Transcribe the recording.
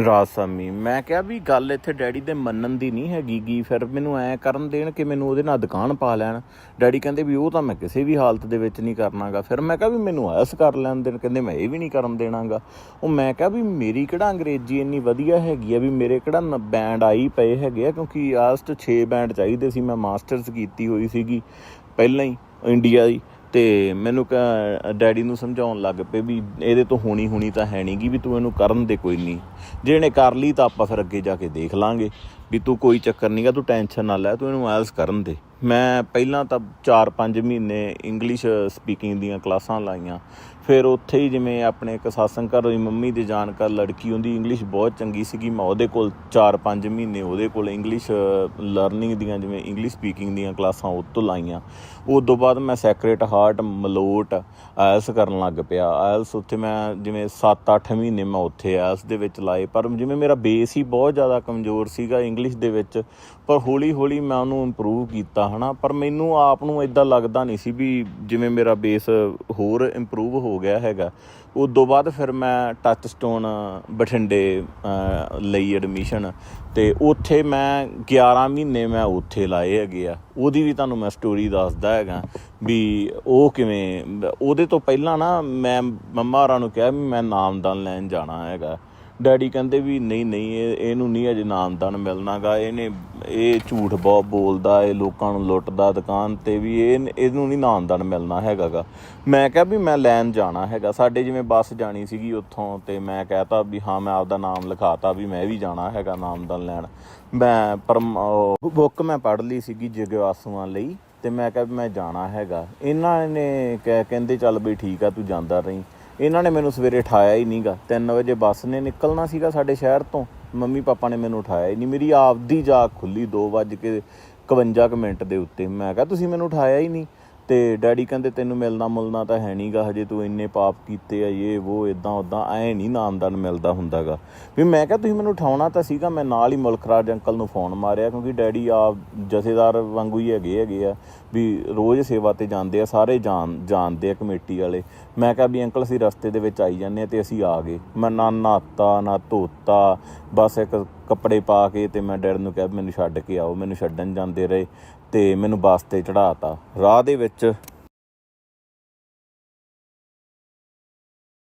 ਰਾਸਾਮੀ ਮੈਂ ਕਿਹਾ ਵੀ ਗੱਲ ਇੱਥੇ ਡੈਡੀ ਦੇ ਮੰਨਣ ਦੀ ਨਹੀਂ ਹੈਗੀ ਗੀ। ਫਿਰ ਮੈਨੂੰ ਐ ਕਰਨ ਦੇਣ ਕਿ ਮੈਨੂੰ ਉਹਦੇ ਨਾਲ ਦੁਕਾਨ ਪਾ ਲੈਣ। ਡੈਡੀ ਕਹਿੰਦੇ ਵੀ ਉਹ ਤਾਂ ਮੈਂ ਕਿਸੇ ਵੀ ਹਾਲਤ ਦੇ ਵਿੱਚ ਨਹੀਂ ਕਰਨਾਗਾ। ਫਿਰ ਮੈਂ ਕਿਹਾ ਵੀ ਮੈਨੂੰ ਐਸ ਕਰ ਲੈਣ ਦੇਣ। ਕਹਿੰਦੇ ਮੈਂ ਇਹ ਵੀ ਨਹੀਂ ਕਰਨ ਦੇਣਾਗਾ। ਉਹ ਮੈਂ ਕਿਹਾ ਵੀ ਮੇਰੀ ਕਿਹੜਾ ਅੰਗਰੇਜ਼ੀ ਇੰਨੀ ਵਧੀਆ ਹੈਗੀ ਆ ਵੀ ਮੇਰੇ ਕਿਹੜਾ ਬੈਂਡ ਆਈ ਪਏ ਹੈਗੇ ਆ। ਕਿਉਂਕਿ ਆਸਟ 6 ਬੈਂਡ ਚਾਹੀਦੇ ਸੀ। ਮੈਂ ਮਾਸਟਰਸ ਕੀਤੀ ਹੋਈ ਸੀਗੀ। ਪਹਿਲਾਂ ਹੀ ਇੰਡੀਆ ਦੀ। ਤੇ ਮੈਨੂੰ ਕ- ਡੈਡੀ ਨੂੰ ਸਮਝਾਉਣ ਲੱਗ ਪਏ ਵੀ ਇਹਦੇ ਤੋਂ ਹੋਣੀ ਹੋਣੀ ਤਾਂ ਹੈ ਨਹੀਂਗੀ ਵੀ ਤੂੰ ਇਹਨੂੰ ਕਰਨ ਦੇ ਕੋਈ ਨਹੀਂ ਜੇ ਇਹਨੇ ਕਰ ਲਈ ਤਾਂ ਆਪਾਂ ਫਿਰ ਅੱਗੇ ਜਾ ਕੇ ਦੇਖ ਲਾਂਗੇ। ਵੀ ਤੂੰ ਕੋਈ ਚੱਕਰ ਨਹੀਂਗਾ ਤੂੰ ਟੈਨਸ਼ਨ ਨਾ ਲੈ, ਤੂੰ ਇਹਨੂੰ ਐਲਸ ਕਰਨ ਦੇ। ਮੈਂ ਪਹਿਲਾਂ ਤਾਂ 4-5 ਮਹੀਨੇ ਇੰਗਲਿਸ਼ ਸਪੀਕਿੰਗ ਦੀਆਂ ਕਲਾਸਾਂ ਲਾਈਆਂ। ਫਿਰ ਉੱਥੇ ਹੀ ਜਿਵੇਂ ਆਪਣੇ ਇੱਕ ਸਾਸਨ ਘਰ ਦੀ ਮੰਮੀ ਦੇ ਜਾਣਕਾਰ ਲੜਕੀ ਹੁੰਦੀ ਇੰਗਲਿਸ਼ ਬਹੁਤ ਚੰਗੀ ਸੀਗੀ। ਮੈਂ ਉਹਦੇ ਕੋਲ 4-5 ਮਹੀਨੇ ਉਹਦੇ ਕੋਲ ਇੰਗਲਿਸ਼ ਲਰਨਿੰਗ ਦੀਆਂ ਜਿਵੇਂ ਇੰਗਲਿਸ਼ ਸਪੀਕਿੰਗ ਦੀਆਂ ਕਲਾਸਾਂ ਉਹ ਤੋਂ ਲਾਈਆਂ। ਉਸ ਤੋਂ ਬਾਅਦ ਮੈਂ ਸੈਕਰੇਟ ਹਾਰਟ ਮਲੋਟ ਆਇਲਸ ਕਰਨ ਲੱਗ ਪਿਆ। ਆਇਲਸ ਉੱਥੇ ਮੈਂ ਜਿਵੇਂ 7-8 ਮਹੀਨੇ ਮੈਂ ਉੱਥੇ ਆਇਲਸ ਦੇ ਵਿੱਚ ਲਾਏ। ਪਰ ਜਿਵੇਂ ਮੇਰਾ ਬੇਸ ਹੀ ਬਹੁਤ ਜ਼ਿਆਦਾ ਕਮਜ਼ੋਰ ਸੀਗਾ ਇੰਗਲਿਸ਼ ਇੰਗਲਿਸ਼ ਦੇ ਵਿੱਚ, ਪਰ ਹੌਲੀ ਹੌਲੀ ਮੈਂ ਉਹਨੂੰ ਇੰਪਰੂਵ ਕੀਤਾ, ਹਨਾ? ਪਰ ਮੈਨੂੰ ਆਪ ਨੂੰ ਇਦਾਂ ਲੱਗਦਾ ਨਹੀਂ ਸੀ ਵੀ ਜਿਵੇਂ ਮੇਰਾ ਬੇਸ ਹੋਰ ਇੰਪਰੂਵ ਹੋ ਗਿਆ ਹੈਗਾ। ਉਸ ਤੋਂ ਬਾਅਦ ਫਿਰ ਮੈਂ ਟੱਚ ਸਟੋਨ ਬਠਿੰਡੇ ਲਈ ਐਡਮਿਸ਼ਨ ਤੇ ਉੱਥੇ ਮੈਂ 11 ਮਹੀਨੇ ਮੈਂ ਉੱਥੇ ਲਾਏ ਹੈਗੇ ਆ। ਉਹਦੀ ਵੀ ਤੁਹਾਨੂੰ ਮੈਂ ਸਟੋਰੀ ਦੱਸਦਾ ਹੈਗਾ ਵੀ ਉਹ ਕਿਵੇਂ, ਉਹਦੇ ਤੋਂ ਪਹਿਲਾਂ ਨਾ ਮੈਂ ਮੰਮਾ ਹੋਰਾਂ ਨੂੰ ਕਿਹਾ ਵੀ ਮੈਂ ਨਾਮਦਾਨ ਲੈਣ ਜਾਣਾ ਹੈਗਾ। ਡੈਡੀ ਕਹਿੰਦੇ ਵੀ ਨਹੀਂ ਨਹੀਂ, ਇਹ, ਇਹਨੂੰ ਨਹੀਂ ਅਜੇ ਨਾਮਦਾਨ ਮਿਲਣਾਗਾ, ਇਹਨੇ, ਇਹ ਝੂਠ ਬਹੁਤ ਬੋਲਦਾ, ਇਹ ਲੋਕਾਂ ਨੂੰ ਲੁੱਟਦਾ ਦੁਕਾਨ ਤੇ ਵੀ ਇਹ, ਇਹਨੂੰ ਨਹੀਂ ਨਾਮਦਾਨ ਮਿਲਣਾ ਹੈਗਾਗਾ। ਮੈਂ ਕਿਹਾ ਵੀ ਮੈਂ ਲੈਣ ਜਾਣਾ ਹੈਗਾ, ਸਾਡੇ ਜਿਵੇਂ ਬੱਸ ਜਾਣੀ ਸੀਗੀ ਉੱਥੋਂ ਤੇ ਮੈਂ ਕਹਿਤਾ ਵੀ ਹਾਂ, ਮੈਂ ਆਪਦਾ ਨਾਮ ਲਿਖਾਤਾ ਵੀ ਮੈਂ ਵੀ ਜਾਣਾ ਹੈਗਾ ਨਾਮਦਾਨ ਲੈਣ। ਮੈਂ ਪਰ ਬੁੱਕ ਮੈਂ ਪੜ੍ਹ ਲਈ ਸੀਗੀ ਜਗਵਾਸੂਆਂ ਲਈ ਤੇ ਮੈਂ ਕਿਹਾ ਵੀ ਮੈਂ ਜਾਣਾ ਹੈਗਾ। ਇਹਨਾਂ ਨੇ ਕਹਿ- ਕਹਿੰਦੇ ਚੱਲ ਬਈ ਠੀਕ ਆ, ਤੂੰ ਜਾਂਦਾ ਰਹੀਂ। ਇਹਨਾਂ ਨੇ ਮੈਨੂੰ ਸਵੇਰੇ ਉਠਾਇਆ ਹੀ ਨਹੀਂਗਾ। 3 ਵਜੇ ਬੱਸ ਨੇ ਨਿਕਲਣਾ ਸੀਗਾ ਸਾਡੇ ਸ਼ਹਿਰ ਤੋਂ। ਮੰਮੀ ਪਾਪਾ ਨੇ ਮੈਨੂੰ ਉਠਾਇਆ ਹੀ ਨਹੀਂ। ਮੇਰੀ ਆਪਦੀ ਜਾਗ ਖੁੱਲੀ 2 ਵਜੇ ਕੇ 51 ਕੁ ਮਿੰਟ ਦੇ ਉੱਤੇ। ਮੈਂ ਕਿਹਾ, ਤੁਸੀਂ ਮੈਨੂੰ ਉਠਾਇਆ ਹੀ ਨਹੀਂ? ਤੇ ਡੈਡੀ ਕਹਿੰਦੇ, ਤੈਨੂੰ ਮਿਲਣਾ ਮੁਲਣਾ ਤਾਂ ਹੈ ਨਹੀਂਗਾ। ਹਜੇ ਤੂੰ ਇੰਨੇ ਪਾਪ ਕੀਤੇ ਆ, ਇਹ, ਉਹ ਇਦਾਂ ਉਦਾਂ ਐ ਨਹੀਂ ਨਾਮਦਾਨ ਮਿਲਦਾ ਹੁੰਦਾਗਾ। ਵੀ ਮੈਂ ਕਿਹਾ, ਤੁਸੀਂ ਮੈਨੂੰ ਉਠਾਉਣਾ ਤਾਂ ਸੀਗਾ। ਮੈਂ ਨਾਲ ਹੀ ਮੁਲਖਰਾਜ ਅੰਕਲ ਨੂੰ ਫੋਨ ਮਾਰਿਆ ਕਿਉਂਕਿ ਡੈਡੀ ਆਪ ਜਥੇਦਾਰ ਵਾਂਗੂ ਹੀ ਹੈਗੇ ਹੈਗੇ ਆ। ਵੀ ਰੋਜ਼ ਸੇਵਾ ਤੇ ਜਾਂਦੇ ਆ, ਸਾਰੇ ਜਾਣ, ਜਾਣਦੇ ਆ ਕਮੇਟੀ ਵਾਲੇ। ਮੈਂ ਕਿਹਾ ਵੀ ਅੰਕਲ, ਅਸੀਂ ਰਸਤੇ ਦੇ ਵਿੱਚ ਆਈ ਜਾਂਦੇ ਆ ਤੇ ਅਸੀਂ ਆ ਗਏ। ਮੈਂ ਨਾ ਨਹਾਤਾ, ਨਾ ਧੋਤਾ, ਬਸ ਇੱਕ ਕੱਪੜੇ ਪਾ ਕੇ ਤੇ ਮੈਂ ਡੈਡ ਨੂੰ ਕਿਹਾ ਵੀ ਮੈਨੂੰ ਛੱਡ ਕੇ ਆਓ, ਮੈਨੂੰ ਛੱਡਣ ਜਾਂਦੇ ਰਹੇ ਤੇ ਮੈਨੂੰ ਬੱਸ ਤੇ ਚੜਾਤਾ ਰਾਹ ਦੇ ਵਿੱਚ